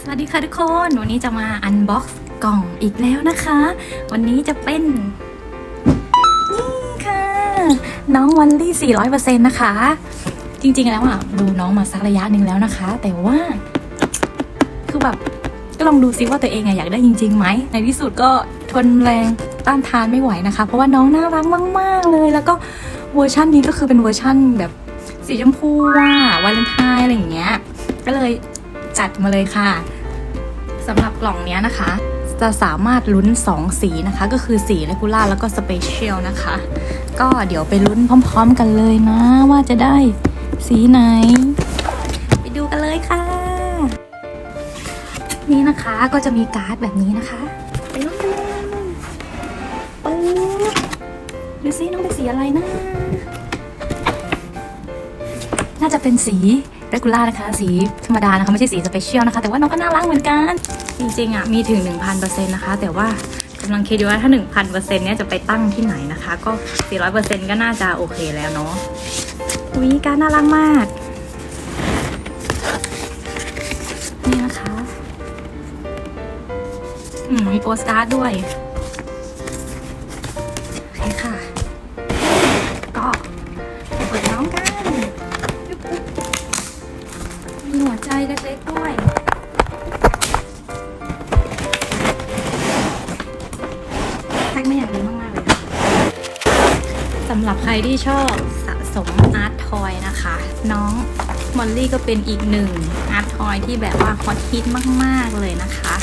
สวัสดีค่ะทุกคน วันนี้จะมาอันบ็อกซ์กล่องอีกแล้วนะคะ วันนี้จะเป็น นี่ค่ะ น้องวันลี่ 400%นะคะ จริงๆแล้วอะ ดูน้องมาสักระยะหนึ่งแล้วนะคะ แต่ว่า คือแบบก็ลองดูซิว่าตัวเองอะอยากได้จริงๆไหม ในที่สุดก็ทนแรงต้านทานไม่ไหวนะคะ เพราะว่าน้องน่ารักมาก ๆ เลย แล้วก็เวอร์ชันนี้ก็คือเป็นเวอร์ชันแบบสีชมพูว่า วาเลนไทน์อะไรอย่างเงี้ย ก็เลย จัดมาเลยค่ะสำหรับกล่องเนี้ยนะคะ จะสามารถลุ้น 2 สีนะคะ ก็คือสีเลกูล่าแล้วก็สเปเชียลนะคะ ก็เดี๋ยวไปลุ้นพร้อมๆกันเลยนะ ว่าจะได้สีไหน ไปดูกันเลยค่ะ นี่นะคะก็จะมีการ์ดแบบนี้นะคะไปลุ้นกันเลยปึ๊บดูซิน้องเป็นสีอะไรนะน่าจะเป็นสี เรกูล่านะคะ สีธรรมดานะคะ ไม่ใช่สีสเปเชียลนะคะ แต่ว่าน้องก็น่ารักเหมือนกัน จริงๆอะมีถึง 1,000%นะคะ แต่ว่ากำลังคิดอยู่ว่าถ้า 1,000%เนี่ยจะไปตั้งที่ไหนนะคะ ก็ 400%ก็น่าจะโอเคแล้วเนาะอุ้ยการน่ารักมาก นี่นะคะ อืมมีโปสการ์ดด้วย เล็กๆด้วยแท็กไม่อยากรู้มากๆเลยค่ะสำหรับใครที่ชอบสะสมอาร์ตทอยนะคะ น้องมอลลี่ก็เป็นอีกหนึ่งอาร์ตทอยที่แบบว่าฮอตฮิตมากๆเลยนะคะ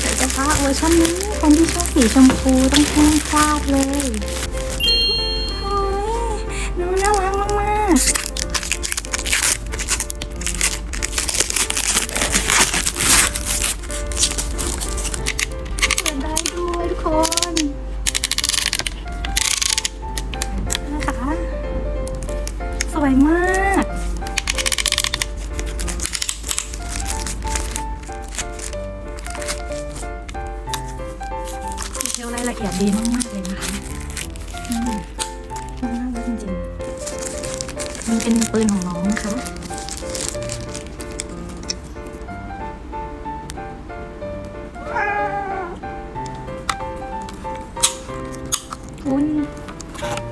โดยเฉพาะเวอร์ชันนี้คนที่ชอบสีชมพูต้องห้ามพลาดเลย วยมาก ดีเทลรายละเอียดดีมากๆเลยนะคะอืมน่ารักจริงๆ มันเป็นปืนของน้องนะคะคุณ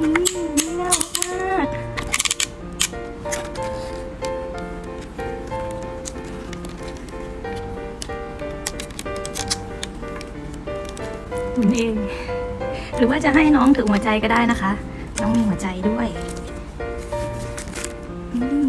อืมุณเอง หรือว่าจะให้น้องถือหัวใจก็ได้นะคะ น้องมีหัวใจด้วย อืม